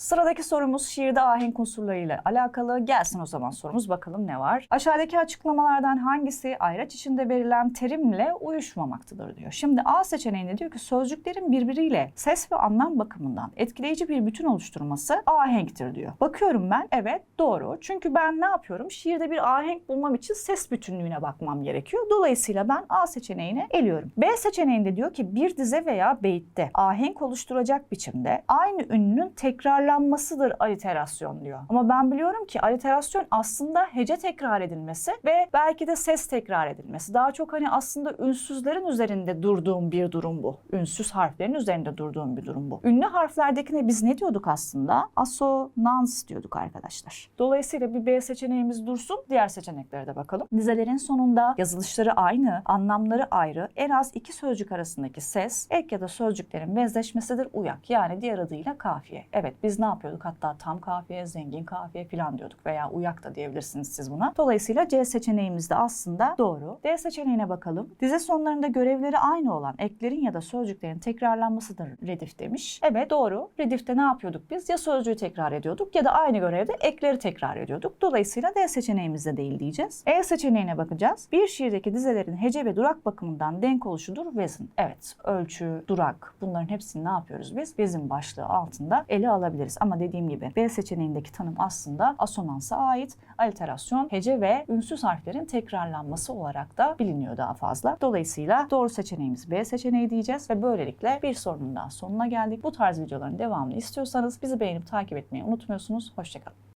Sıradaki sorumuz şiirde ahenk unsurlarıyla alakalı. Gelsin o zaman sorumuz bakalım ne var? Aşağıdaki açıklamalardan hangisi ayraç içinde verilen terimle uyuşmamaktadır diyor. Şimdi A seçeneğinde diyor ki sözcüklerin birbiriyle ses ve anlam bakımından etkileyici bir bütün oluşturması ahenktir diyor. Bakıyorum ben evet doğru. Çünkü ben ne yapıyorum? Şiirde bir ahenk bulmam için ses bütünlüğüne bakmam gerekiyor. Dolayısıyla ben A seçeneğini eliyorum. B seçeneğinde diyor ki bir dize veya beyitte ahenk oluşturacak biçimde aynı ünlünün tekrarlanmasıdır aliterasyon diyor. Ama ben biliyorum ki aliterasyon aslında hece tekrar edilmesi ve belki de ses tekrar edilmesi. Daha çok hani aslında ünsüzlerin üzerinde durduğum bir durum bu. Ünsüz harflerin üzerinde durduğum bir durum bu. Ünlü harflerdekine biz ne diyorduk aslında? Asonans diyorduk arkadaşlar. Dolayısıyla bir B seçeneğimiz dursun. Diğer seçeneklere de bakalım. Dizelerin sonunda yazılışları aynı, anlamları ayrı. En az iki sözcük arasındaki ses, ek ya da sözcüklerin benzeşmesidir uyak. Yani diğer adıyla kafiye. Evet biz ne yapıyorduk? Hatta tam kafiye, zengin kafiye falan diyorduk veya uyak da diyebilirsiniz siz buna. Dolayısıyla C seçeneğimiz de aslında doğru. D seçeneğine bakalım. Dize sonlarında görevleri aynı olan eklerin ya da sözcüklerin tekrarlanmasıdır redif demiş. Evet doğru. Redifte ne yapıyorduk biz? Ya sözcüğü tekrar ediyorduk ya da aynı görevde ekleri tekrar ediyorduk. Dolayısıyla D seçeneğimizde değil diyeceğiz. E seçeneğine bakacağız. Bir şiirdeki dizelerin hece ve durak bakımından denk oluşudur vezin. Evet ölçü, durak bunların hepsini ne yapıyoruz biz? Vezin başlığı altında ele alabiliriz. Ama dediğim gibi B seçeneğindeki tanım aslında asonansa ait. Aliterasyon, hece ve ünsüz harflerin tekrarlanması olarak da biliniyor daha fazla. Dolayısıyla doğru seçeneğimiz B seçeneği diyeceğiz ve böylelikle bir sorunun daha sonuna geldik. Bu tarz videoların devamını istiyorsanız bizi beğenip takip etmeyi unutmuyorsunuz. Hoşçakalın.